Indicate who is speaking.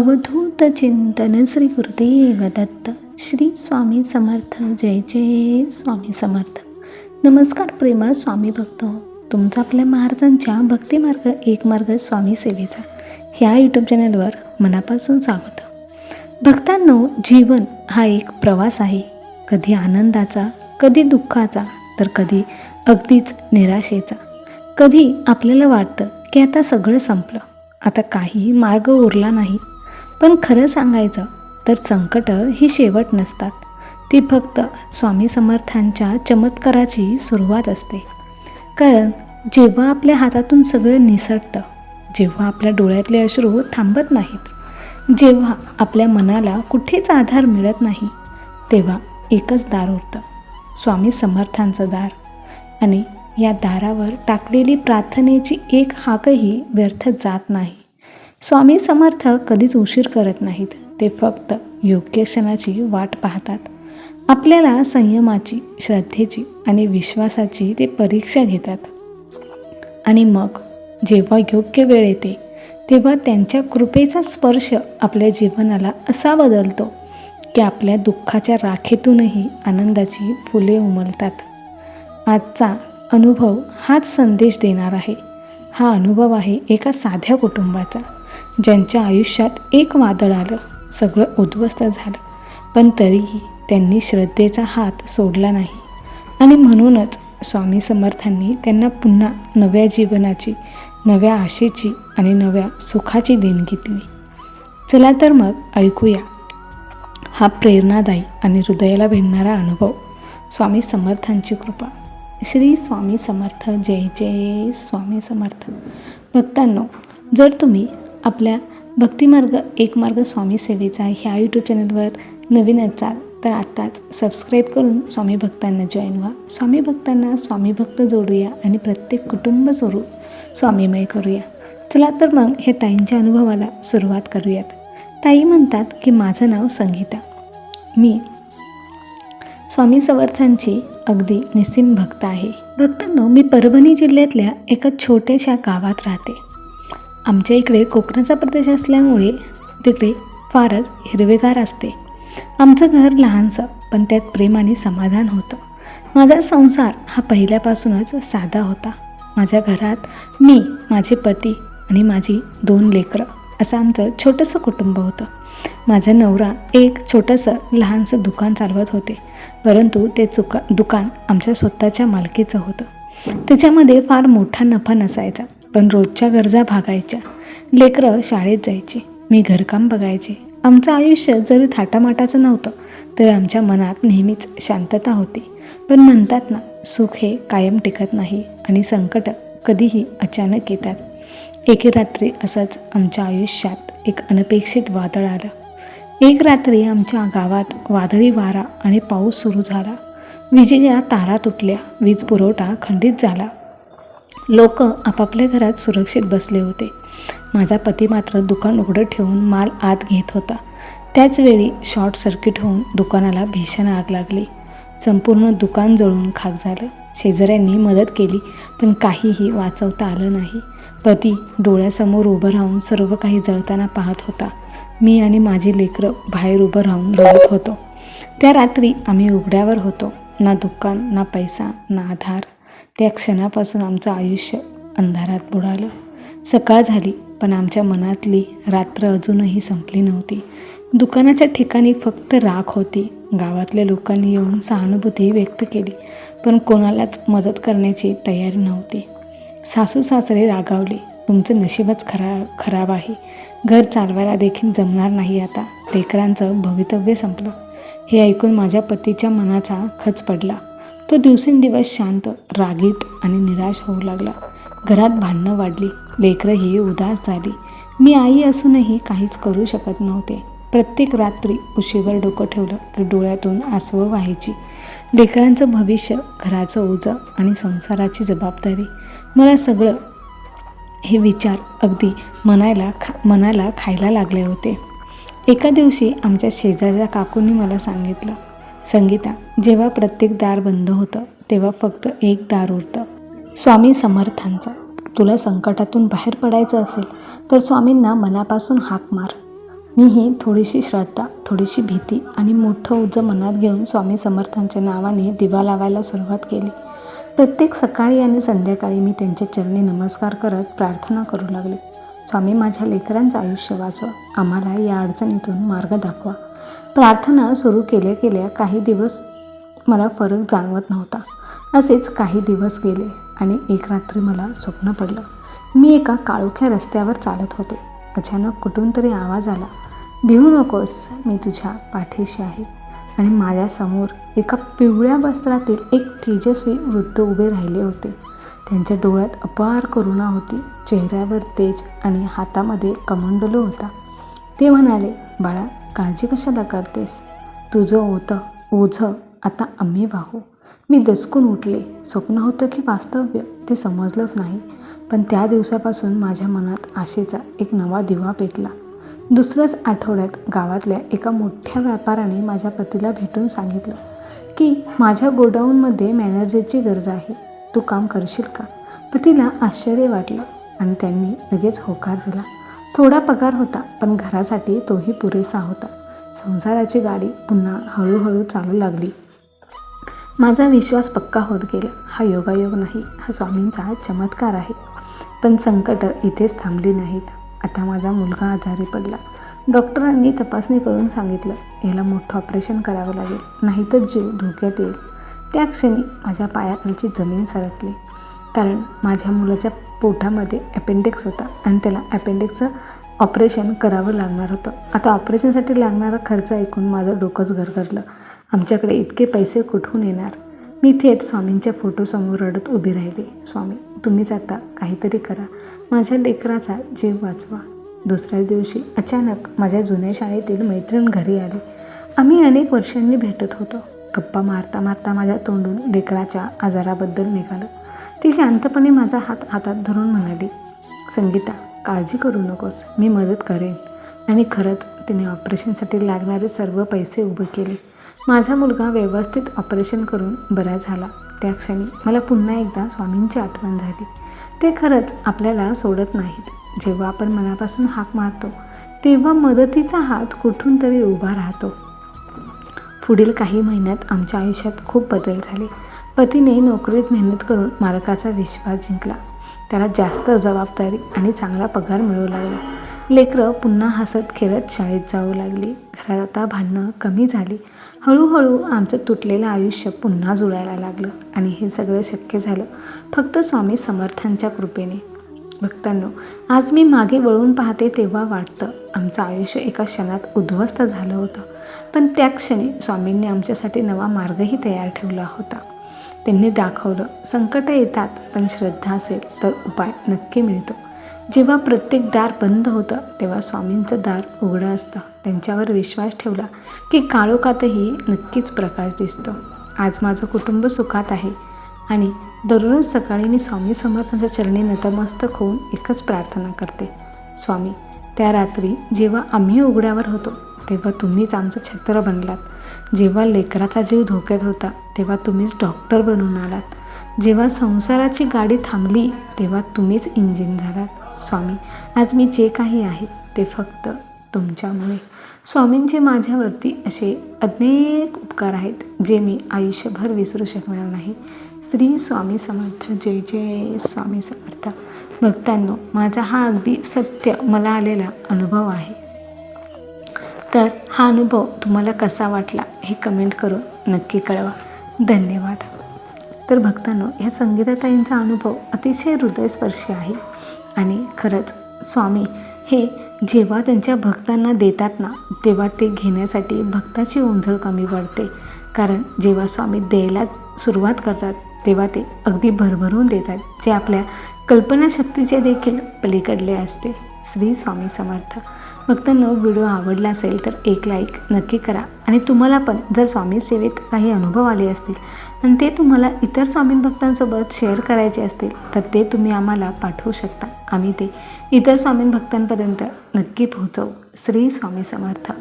Speaker 1: अवधूत चिंतन श्री गुरुदेव दत्त श्री स्वामी समर्थ. जय जय स्वामी समर्थ. नमस्कार प्रेमळ स्वामी भक्त. तुमचा आपल्या महाराजांच्या भक्तिमार्ग एक मार्ग स्वामी सेवेचा ह्या यूट्यूब चॅनलवर मनापासून स्वागत. भक्तांनो जीवन हा एक प्रवास आहे. कधी आनंदाचा कधी दुःखाचा तर कधी अगदीच निराशेचा. कधी आपल्याला वाटतं की आता सगळं संपलं. आता काही मार्ग उरला नाही. पण खरं सांगायचं तर संकटं ही शेवट नसतात. ती फक्त स्वामी समर्थांच्या चमत्काराची सुरुवात असते. कारण जेव्हा आपल्या हातातून सगळं निसटतं जेव्हा आपल्या डोळ्यातले अश्रू थांबत नाहीत जेव्हा आपल्या मनाला कुठेच आधार मिळत नाही तेव्हा एकच दार उरतं स्वामी समर्थांचं दार. आणि या दारावर टाकलेली प्रार्थनेची एक हाकही व्यर्थ जात नाही. स्वामी समर्थ कधीच उशीर करत नाहीत. ते फक्त योग्य क्षणाची वाट पाहतात. आपल्याला संयमाची श्रद्धेची आणि विश्वासाची ते परीक्षा घेतात. आणि मग जेव्हा योग्य वेळ येते तेव्हा त्यांच्या कृपेचा स्पर्श आपल्या जीवनाला असा बदलतो की आपल्या दुःखाच्या राखेतूनही आनंदाची फुले उमलतात. आजचा अनुभव हाच संदेश देणार आहे. हा अनुभव आहे एका साध्या कुटुंबाचा. ज्यांच्या आयुष्यात एक वादळ आलं सगळं उद्ध्वस्त झालं. पण तरीही त्यांनी श्रद्धेचा हात सोडला नाही. आणि म्हणूनच स्वामी समर्थांनी त्यांना पुन्हा नव्या जीवनाची नव्या आशेची आणि नव्या सुखाची देणगी दिली चला तर मग ऐकूया हा प्रेरणादायी आणि हृदयाला भिडणारा अनुभव. स्वामी समर्थांची कृपा. श्री स्वामी समर्थ. जय जय स्वामी समर्थ. भक्तांनो जर तुम्ही आपल्या भक्तिमार्ग एक मार्ग स्वामी सेवेचा ह्या यूट्यूब चॅनलवर नवीन असाल तर आत्ताच सबस्क्राईब करून स्वामी भक्तांना जॉईन व्हा. स्वामी भक्तांना स्वामी भक्त जोडूया आणि प्रत्येक कुटुंब स्वरूप स्वामीमय करूया. चला तर मग हे ताईंच्या अनुभवाला सुरुवात करूयात. ताई म्हणतात की माझं नाव संगीता. मी स्वामी समर्थांची अगदी निस्सीम भक्त आहे. भक्तांनो मी परभणी जिल्ह्यातल्या एका छोट्याशा गावात राहते. आमच्या इकडे कोकणाचा प्रदेश असल्यामुळे तिकडे फारच हिरवेगार असते. आमचं घर लहानसं पण त्यात प्रेम आणि समाधान होतं. माझा संसार हा पहिल्यापासूनच साधा होता. माझ्या घरात मी माझे पती आणि माझी दोन लेकरं असं आमचं छोटंसं कुटुंब होतं. माझा नवरा एक छोटंसं लहानसं दुकान चालवत होते. परंतु ते चुका दुकान आमच्या स्वतःच्या मालकीचं होतं. त्याच्यामध्ये फार मोठा नफा नसायचा. पण रोजच्या गरजा भागायच्या. लेकरं शाळेत जायची. मी घरकाम बघायचे. आमचं आयुष्य जरी थाटामाटाचं नव्हतं तरी आमच्या मनात नेहमीच शांतता होती. पण म्हणतात ना सुख हे कायम टिकत नाही आणि संकट कधीही अचानक येतात. एके रात्री असंच आमच्या आयुष्यात एक अनपेक्षित वादळ आलं. एक रात्री आमच्या गावात वादळी वारा आणि पाऊस सुरू झाला. विजेच्या तारा तुटल्या वीज पुरवठा खंडित झाला. लोक आपापल्या घरात सुरक्षित बसले होते. माझा पती मात्र दुकान उघडं ठेवून माल आत घेत होता. त्याचवेळी शॉर्ट सर्किट होऊन दुकानाला भीषण आग लागली. संपूर्ण दुकान जळून खाक झालं. शेजाऱ्यांनी मदत केली पण काहीही वाचवता आलं नाही. पती डोळ्यासमोर उभं राहून सर्व काही जळताना पाहत होता. मी आणि माझी लेकरं बाहेर उभं राहून रडत होतो. त्या रात्री आम्ही उघड्यावर होतो. ना दुकान ना पैसा ना आधार. त्या क्षणापासून आमचं आयुष्य अंधारात बुडालं. सकाळ झाली पण आमच्या मनातली रात्र अजूनही संपली नव्हती. दुकानाच्या ठिकाणी फक्त राख होती. गावातल्या लोकांनी येऊन सहानुभूती व्यक्त केली पण कोणालाच मदत करण्याची तयारी नव्हती. सासू सासरे रागावले तुमचं नशीबच खरा खराब आहे. घर चालवायला देखील जमणार नाही आता. लेकरांचं भवितव्य संपलं. हे ऐकून माझ्या पतीच्या मनाचा खच पडला. तो दिवसेंदिवस शांत रागीट आणि निराश होऊ लागला. घरात भांडणं वाढली लेकरंही उदास झाली. मी आई असूनही काहीच करू शकत नव्हते. प्रत्येक रात्री उशीवर डोकं ठेवलं की डोळ्यातून आसवं व्हायची. लेकरांचं भविष्य घराचं ओझं आणि संसाराची जबाबदारी. मला सगळं हे विचार अगदी मनायला खा मनाला खायला लागले होते. एका दिवशी आमच्या शेजारच्या काकूंनी मला सांगितलं संगीता जेव्हा प्रत्येक दार बंद होतं तेव्हा फक्त एक दार उरतं. स्वामी समर्थांचं. तुला संकटातून बाहेर पडायचं असेल तर स्वामींना मनापासून हाक मार. मी ही थोडीशी श्रद्धा थोडीशी भीती आणि मोठं उजं मनात घेऊन स्वामी समर्थांच्या नावाने दिवा लावायला सुरुवात केली. प्रत्येक सकाळी आणि संध्याकाळी मी त्यांच्या चरणी नमस्कार करत प्रार्थना करू लागले. स्वामी माझ्या लेकरांचं आयुष्य वाचवा. आम्हाला या अडचणीतून मार्ग दाखवा. प्रार्थना सुरू केल्या केल्या काही दिवस मला फरक जाणवत नव्हता. असेच काही दिवस गेले आणि एक रात्री मला स्वप्न पडलं. मी एका काळोख्या रस्त्यावर चालत होते. अचानक कुठून तरी आवाज आला भिवू नकोस मी तुझ्या पाठीशी आहे. आणि माझ्यासमोर एका पिवळ्या वस्त्रातील एक तेजस्वी वृद्ध उभे राहिले होते. त्यांच्या डोळ्यात अपार करुणा होती. चेहऱ्यावर तेज आणि हातामध्ये कमंडलो होता. ते म्हणाले बाळा काळजी कशाला करतेस? तुझं होतं ओझं आता आम्ही वाहू. मी दचकून उठले. स्वप्न होतं की वास्तव्य ते समजलंच नाही. पण त्या दिवसापासून माझ्या मनात आशेचा एक नवा दिवा पेटला. दुसऱ्याच आठवड्यात गावातल्या एका मोठ्या व्यापाऱ्याने माझ्या पतीला भेटून सांगितलं की माझ्या गोडाऊनमध्ये मॅनेजरची गरज आहे. तू काम करशील का? पतीला आश्चर्य वाटलं आणि त्यांनी लगेच होकार दिला. थोडा पगार होता पण घरासाठी तोही पुरेसा होता. संसाराची गाडी पुन्हा हळूहळू चालू लागली. माझा विश्वास पक्का होत गेला. हा योगायोग नाही हा स्वामींचा चमत्कार आहे. पण संकट इथेच थांबली नाहीत. आता माझा मुलगा आजारी पडला. डॉक्टरांनी तपासणी करून सांगितलं याला मोठं ऑपरेशन करावं लागेल नाहीतर जीव धोक्यात येईल. त्या क्षणी माझ्या पायाखालची जमीन सरकली. कारण माझ्या मुलाच्या पोटामध्ये अपेंडिक्स होता आणि त्याला अपेंडिक्सचं ऑपरेशन करावं लागणार होतं. आता ऑपरेशनसाठी लागणारा खर्च ऐकून माझं डोकंच गरगरलं आमच्याकडे इतके पैसे कुठून येणार? मी थेट स्वामींच्या फोटोसमोर रडत उभी राहिली. स्वामी तुम्हीच आता काहीतरी करा. माझ्या लेकराचा जीव वाचवा. दुसऱ्या दिवशी अचानक माझ्या जुन्या शाळेतील मैत्रीण घरी आली. आम्ही अनेक वर्षांनी भेटत होतो. गप्पा मारता मारता माझ्या तोंडून लेकराच्या आजाराबद्दल निघालं. ती शांतपणे माझा हात हातात धरून म्हणाली संगीता काळजी करू नकोस मी मदत करेन. आणि खरंच तिने ऑपरेशनसाठी लागणारे सर्व पैसे उभे केले. माझा मुलगा व्यवस्थित ऑपरेशन करून बरा झाला. त्या क्षणी मला पुन्हा एकदा स्वामींची आठवण झाली. ते खरंच आपल्याला सोडत नाहीत. जेव्हा आपण मनापासून हाक मारतो तेव्हा मदतीचा हात कुठून तरी उभा राहतो. पुढील काही महिन्यात आमच्या आयुष्यात खूप बदल झाले. पतीने नोकरीत मेहनत करून मालकाचा विश्वास जिंकला. त्याला जास्त जबाबदारी आणि चांगला पगार मिळू लागला. लेकरं पुन्हा हसत खेळत शाळेत जाऊ लागली. घरात आता भांडणं कमी झाली. हळूहळू आमचं तुटलेलं आयुष्य पुन्हा जुळायला लागलं आणि हे सगळं शक्य झालं. फक्त स्वामी समर्थांच्या कृपेने. भक्तांनो आज मी मागे वळून पाहते तेव्हा वाटतं आमचं आयुष्य एका क्षणात उद्ध्वस्त झालं होतं. पण त्या क्षणी स्वामींनी आमच्यासाठी नवा मार्गही तयार ठेवला होता. त्यांनी दाखवलं संकटं येतात पण श्रद्धा असेल तर उपाय नक्की मिळतो. जेव्हा प्रत्येक दार बंद होतं तेव्हा स्वामींचं दार उघडं असतं. त्यांच्यावर विश्वास ठेवला की काळोखातही नक्कीच प्रकाश दिसतो. आज माझं कुटुंब सुखात आहे आणि दररोज सकाळी मी स्वामी समर्थांच्या चरणी नतमस्तक होऊन एकच प्रार्थना करते. स्वामी त्या रात्री जेव्हा आम्ही उघड्यावर होतो तेव्हा तुम्हीच आमचं छत्र बनलात. जेव्हा लेकराचा जीव धोक्यात होता तेव्हा तुम्हीच डॉक्टर बनून आलात. जेव्हा संसाराची गाडी थांबली तेव्हा तुम्हीच इंजिन झालात. स्वामी आज मी जे काही आहे ते फक्त तुमच्यामुळे. स्वामींचे माझ्यावरती असे अनेक उपकार आहेत जे मी आयुष्यभर विसरू शकणार नाही. श्री स्वामी समर्थ जय जय स्वामी समर्थ. भक्तांनो माझा हा अगदी सत्य मला आलेला अनुभव आहे. तर हा अनुभव तुम्हाला कसा वाटला हे कमेंट करून नक्की कळवा. धन्यवाद. तर भक्तांनो ह्या संगीताताईंचा अनुभव अतिशय हृदयस्पर्शी आहे. आणि खरंच स्वामी हे जेव्हा त्यांच्या भक्तांना देतात ना तेव्हा ते घेण्यासाठी भक्ताची ओंझळ कमी पडते. कारण जेव्हा स्वामी द्यायला सुरुवात करतात तेव्हा ते अगदी भरभरून देतात जे आपल्या कल्पनाशक्तीचे देखील पलीकडले असते. श्री स्वामी समर्थ. न व्हिडिओ आवडला असेल तर एक लाईक नक्की करा. आणि तुम्हाला पण जर स्वामी सेवेत काही अनुभव आले असतील आणि ते तुम्हाला इतर स्वामी भक्तांसोबत शेअर करायचे असतील तर ते तुम्ही आम्हाला पाठवू शकता. आम्ही ते इतर स्वामी भक्तांपर्यंत नक्की पोहोचवू. श्री स्वामी समर्थ.